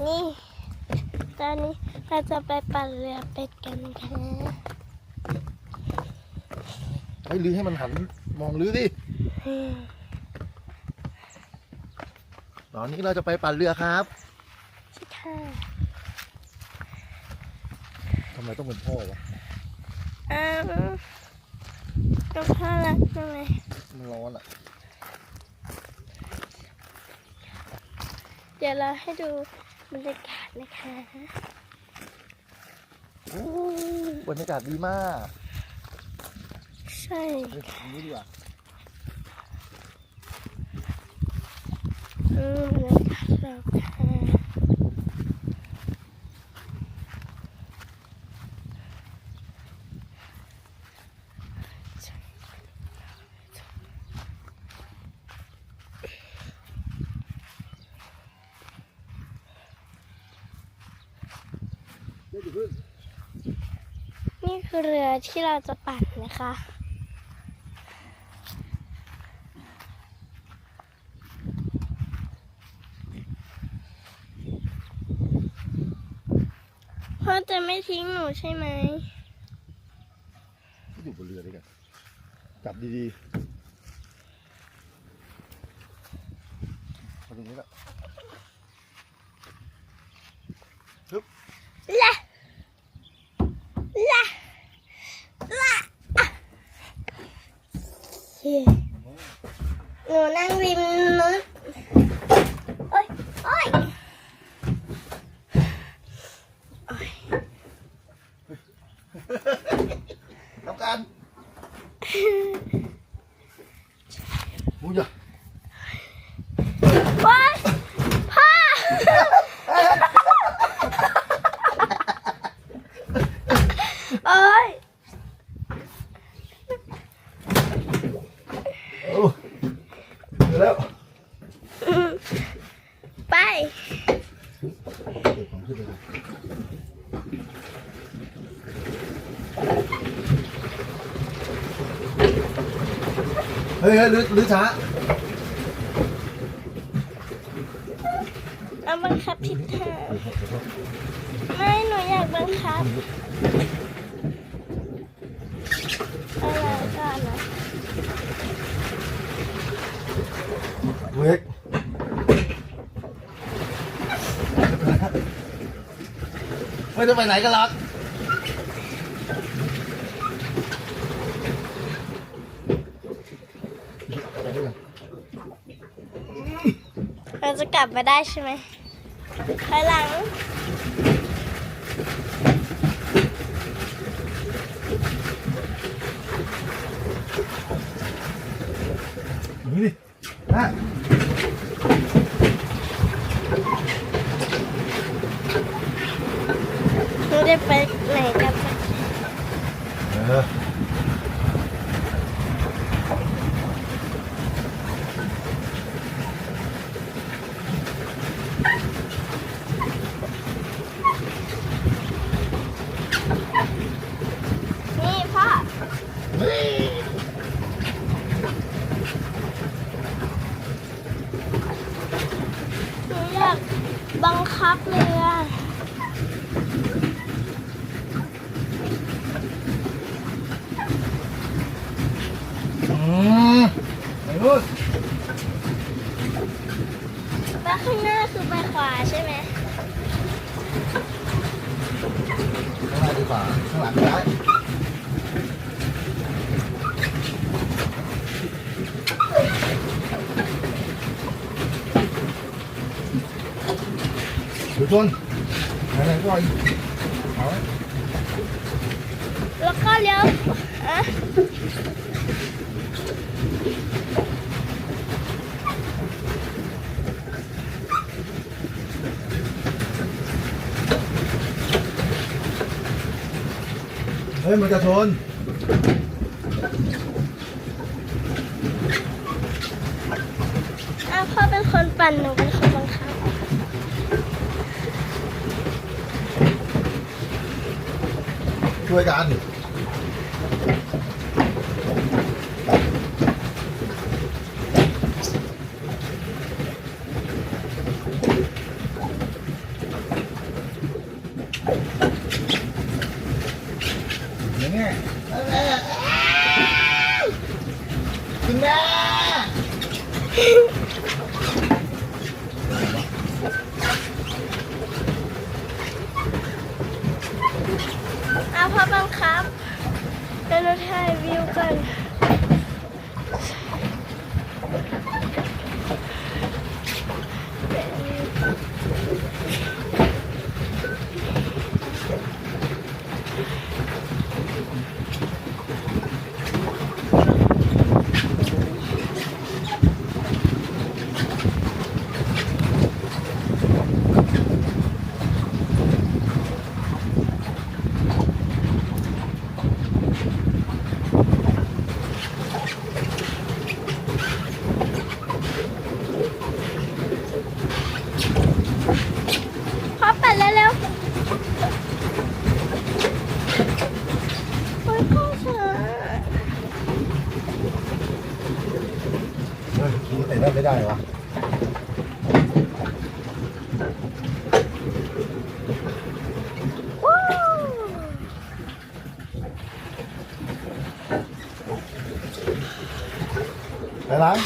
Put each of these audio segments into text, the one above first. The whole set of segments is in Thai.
นี่ ตอนนี้เราจะไปปั่นเรือเป็ดกันค่ะเฮ้ยลือให้มันหันมองลือดิอืมตอนนี้เราจะไปปั่นเรือครับใช่ค่ะทำไมต้องเป็นพ่อวะอ้าวน้องพ่อรักทำไมมันร้อนอะ เดี๋ยวเราให้ดู บรรยากาศนะคะโอ้บรรยากาศดีมาก ใช่เฮ้ยอันนี้ดีกว่าอืมบรรยากาศเราค่ะ เดี๋ยวอย่าเพิ่ง นี่คือเรือที่เราจะปั่นนะคะ พ่อจะไม่ทิ้งหนูใช่ไหมอยู่บนเรือด้วยกันจับดีๆมาตรงนี้ละ ละละละอะเย้หนูนั่งริมนู้นโอ๊ยโอ๊ยโอ๊ย ทำการมุ้งจ้ะ ว้ายพ่อโอ๊ย โอ้เดี๋ยวแล้ว ไป เดี๋ยวผมขึ้นไปดูเฮ้ยเฮ้ยลือลือช้าเอาบังคับทิศทางไม่หนูอยากบังคับอะไรก่อนนะเวกไม่ได้ไปไหนกันหรอกไปด้วยกัน เราจะกลับมาได้ใช่ไหมถอยหลังอย่างนี้ดินะหนูได้ไปไหนกันไหมเออ นี่พ่อ เฮ้ย หนูอยาก บังคับเรืออืมไปนู่นแล้วข้างหน้าคือไปขวาใช่ไหม ข้างหน้าดีกว่าข้างหลังซ้ายดู ชนไหนๆก็อีกเอาไว้แล้วก็เลี้ยวอะเฮ้ยมันจะชนอะพ่อเป็นคนปั่นหนูเป็นคนบังคับ ช่ว ถ่ายวิวกัน ขี่ใส่ได้ไม่ได้วะว้าวไปล้าง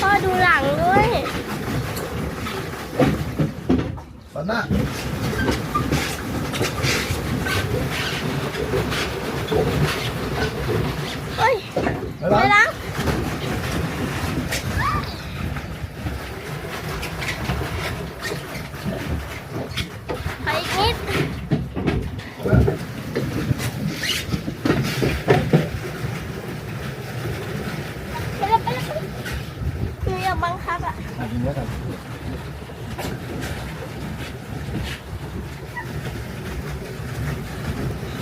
พ่อดูหลังด้วยตอนหน้าเฮ้ย ไปไปล้าง ล้างไปอีกนิดไปแล้วไปแล้วไปแล้วหนูอยากบังคับอะ อะกินเยอะกัน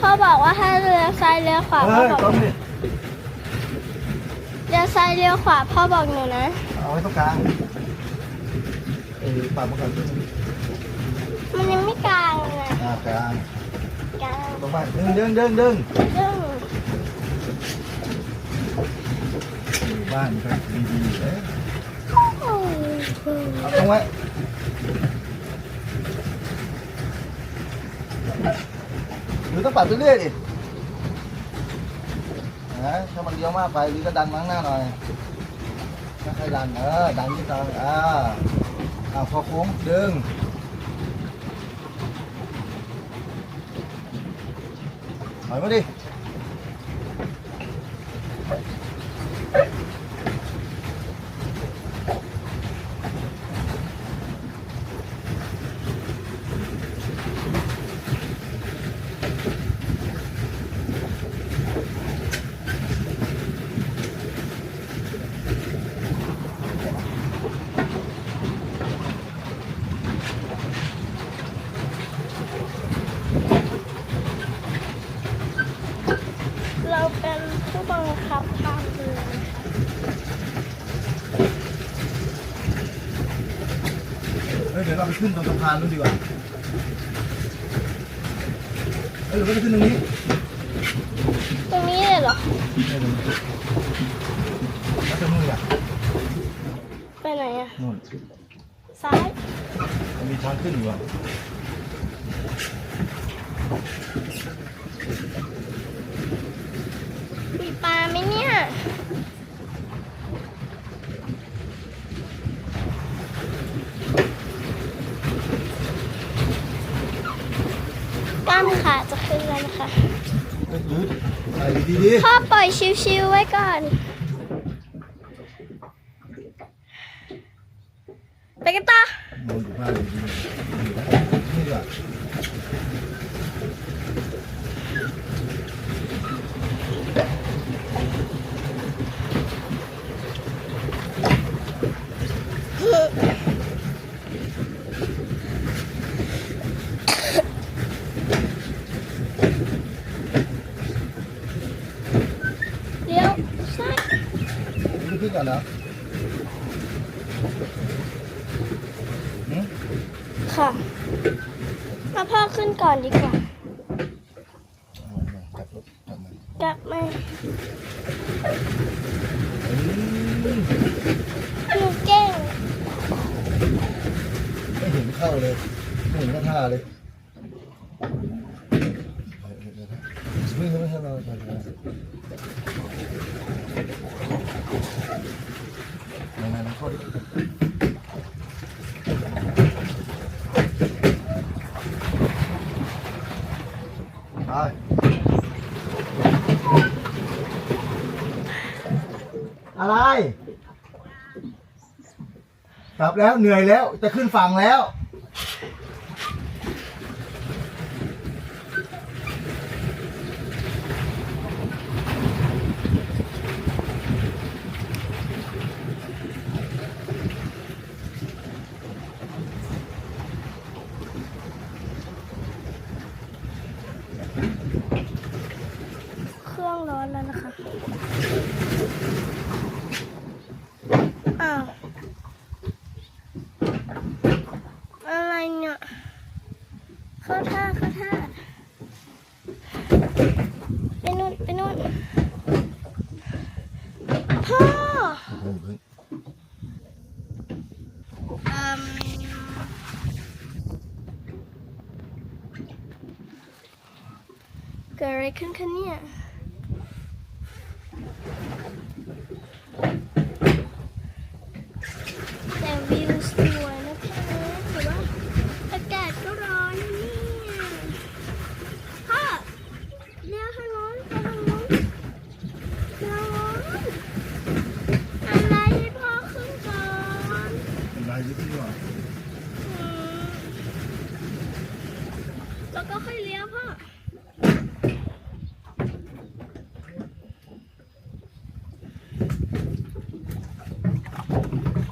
พ่อบอกว่าให้เรือซ้ายเรือขวาเฮ้พ่อยบอกต้องดิเรือซ้ายเรือขวาพ่อบอกหนูนะ เอาไว้ตรงกลางเออปากมันก่อนมันยังไม่กลางเลยนะอ่ากลางกลางตรงไปดึงดึงดึงดึงซึ่งอยู่บ้านก็ดีๆเอ้ยโอ้โห เอาตรงไว้หรือต้องปัดไปเรื่อยดินะถ้ามันเลี้ยวมากไปหรือก็ดันมาข้งหน้าหน่อยค่อยๆดันเออดันที่ตาอ่าอ่าพอโค้งดึงถอยมาดิ เราเป็นผู้บังคับทางเรือ เฮ้ยเดี๋ยวเราไป ขึ้นตรงสะพานนู้นดีกว่าเฮ้ยหรือว่าจะขึ้นตรงนี้ตรงนี้เลยเหรอไม่ตรงนี้แล้วจะนู่นอะไปไหนอะนู่นซ้ายมันมีทางขึ้นอยู่อะมีปลาไหมเนี่ย กล้ามขาจะขึ้นแล้วนะคะเฮ้ยหรือใส่ดีพ่อปล่อยชิวๆไว้ก่อน ไปกันต่อ ๆนอนอยู่บ้านดีๆนี่ดีกว่า เลี้ยวซ้าย นี่ขึ้น ก่อนนะหืมค่ะมาพ่อขึ้นก่อนดีกว่าเอามากลับรถกลับมากลับมาเฮ้ยหนูเก่งไม่เห็นเข้าเลย ไม่เห็นก็ท่าเลยไม่ใช่ไม่ใช่เราไปเลยไหนๆเข้าดิไป กลับแล้วเหนื่อยแล้วจะขึ้นฝั่งแล้ว เครื่องร้อนแล้วนะคะ อ้าว อะไรเนี่ย เข้าท่าเข้าท่า ไปนู่นไปนู่นพ่ออืมเกิด อะไรขึ้นคะเนี่ย แต่วิวสวยนะคะแต่ว่าอากาศก็ร้อนนะเนี่ยพ่อเลี้ยวทางโน้นไปทางโน้นทางโน้นอะไรให้พ่อขึ้นก่อน อะไรอยู่ที่นี่ อืมแล้วก็ค่อยเลี้ยวพ่อ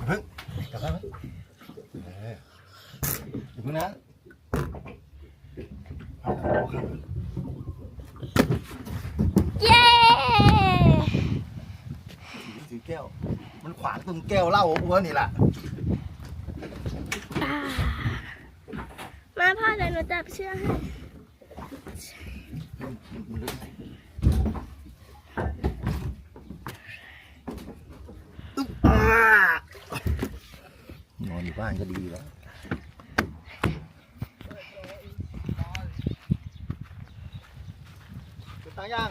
เพิ่งกลับแล้วเอออยู่เพิ่งนะเอาเอาครับเย้ ถือแก้ว มันขวางตรงแก้วเหล้าอ้วนนี่แหละอ่ามาพ่อเดี๋ยวหนูจับเชือกให้อึ๊บอ่านอนอยู่ บ้านก็ดีแล้วตั้งยัง